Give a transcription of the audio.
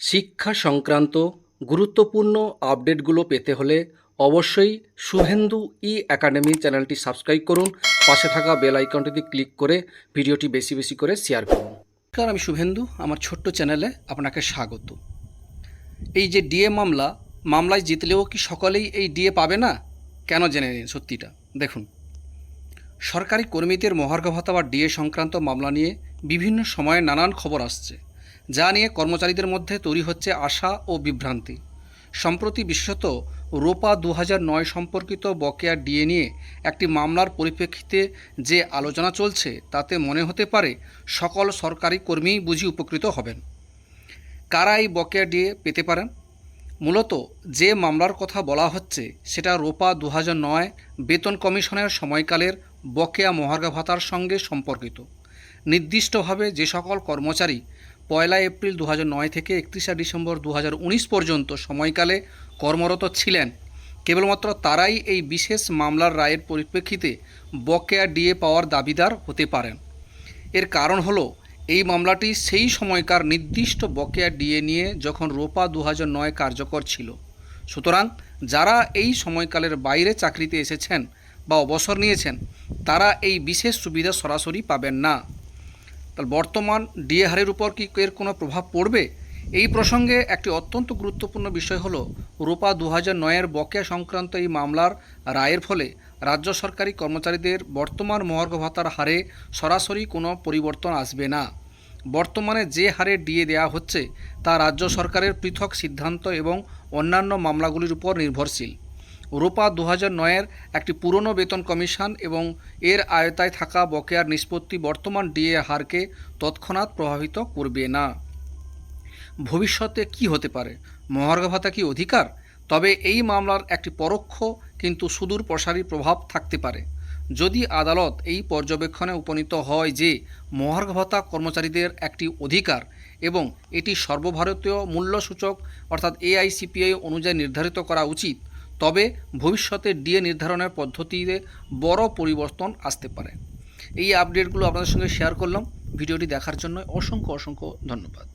শিক্ষা সংক্রান্ত গুরুত্বপূর্ণ আপডেটগুলো পেতে হলে অবশ্যই শুভেন্দু ই একাডেমি চ্যানেলটি সাবস্ক্রাইব করুন। পাশে থাকা বেল আইকনটিতে ক্লিক করে ভিডিওটি বেশি বেশি করে শেয়ার করুন। নমস্কার, আমি শুভেন্দু। আমার ছোট্ট চ্যানেলে আপনাকে স্বাগত। এই যে ডিএ মামলা, মামলায় জিতলেও কি সকলেই এই ডিএ পাবে না? কেন জেনে নিন সত্যিটা। দেখুন, সরকারি কর্মীদের মহার্ঘ ভাতা বা ডিএ সংক্রান্ত মামলা নিয়ে বিভিন্ন সময়ে নানান খবর আসছে। যা নিয়ে কর্মচারীদের মধ্যে তৈরি হচ্ছে আশা ও বিভ্রান্তি। সম্প্রতি বিশেষত রোপা দু নয় সম্পর্কিত বকেয়া ডিএ নিয়ে একটি মামলার পরিপ্রেক্ষিতে যে আলোচনা চলছে, তাতে মনে হতে পারে সকল সরকারি কর্মীই বুঝি উপকৃত হবেন। কারা এই বকেয়া ডিএ পেতে পারেন? মূলত যে মামলার কথা বলা হচ্ছে, সেটা রোপা দু নয় বেতন কমিশনের সময়কালের বকেয়া মহার্ঘ ভাতার সঙ্গে সম্পর্কিত। নির্দিষ্টভাবে যে সকল কর্মচারী পয়লা এপ্রিল দু থেকে একত্রিশে ডিসেম্বর দু হাজার উনিশ পর্যন্ত সময়কালে কর্মরত ছিলেন। কেবলমাত্র তারাই এই বিশেষ মামলার রায়ের পরিপ্রেক্ষিতে বকেয়া ডিএ পাওয়ার দাবিদার হতে পারেন। এর কারণ হলো, এই মামলাটি সেই সময়কার নির্দিষ্ট বকেয়া ডিএ নিয়ে যখন রোপা দু কার্যকর ছিল। সুতরাং যারা এই সময়কালের বাইরে চাকরিতে এসেছেন বা অবসর নিয়েছেন, তারা এই বিশেষ সুবিধা সরাসরি পাবেন না। তাহলে বর্তমান ডিএ হারের উপর কি এর কোনো প্রভাব পড়বে? এই প্রসঙ্গে একটি অত্যন্ত গুরুত্বপূর্ণ বিষয় হলো, রূপা দু হাজার নয়ের বকেয়া সংক্রান্ত এই মামলার রায়ের ফলে রাজ্য সরকারি কর্মচারীদের বর্তমান মহার্ঘ ভাতার হারে সরাসরি কোনো পরিবর্তন আসবে না। বর্তমানে যে হারে ডিএ দেওয়া হচ্ছে, তা রাজ্য সরকারের পৃথক সিদ্ধান্ত এবং অন্যান্য মামলাগুলির উপর নির্ভরশীল। রূপা দু নয়ের একটি পুরনো বেতন কমিশন এবং এর আয়তায় থাকা বকেয়ার নিষ্পত্তি বর্তমান ডিএ হারকে তৎক্ষণাৎ প্রভাবিত করবে না। ভবিষ্যতে কি হতে পারে? মহার্ঘ ভাতা কি অধিকার? তবে এই মামলার একটি পরোক্ষ কিন্তু সুদূর প্রসারী প্রভাব থাকতে পারে। যদি আদালত এই পর্যবেক্ষণে উপনীত হয় যে মহার্ঘ ভাতা কর্মচারীদের একটি অধিকার এবং এটি সর্বভারতীয় মূল্যসূচক অর্থাৎ এআইসিপিআই অনুযায়ী নির্ধারিত করা উচিত তবে ভবিষ্যতে ডিএ নির্ধারণের পদ্ধতিতে বড় পরিবর্তন আসতে পারে। এই আপডেটগুলো আপনাদের সঙ্গে শেয়ার করলাম। ভিডিওটি দেখার জন্য অসংখ্য অসংখ্য ধন্যবাদ।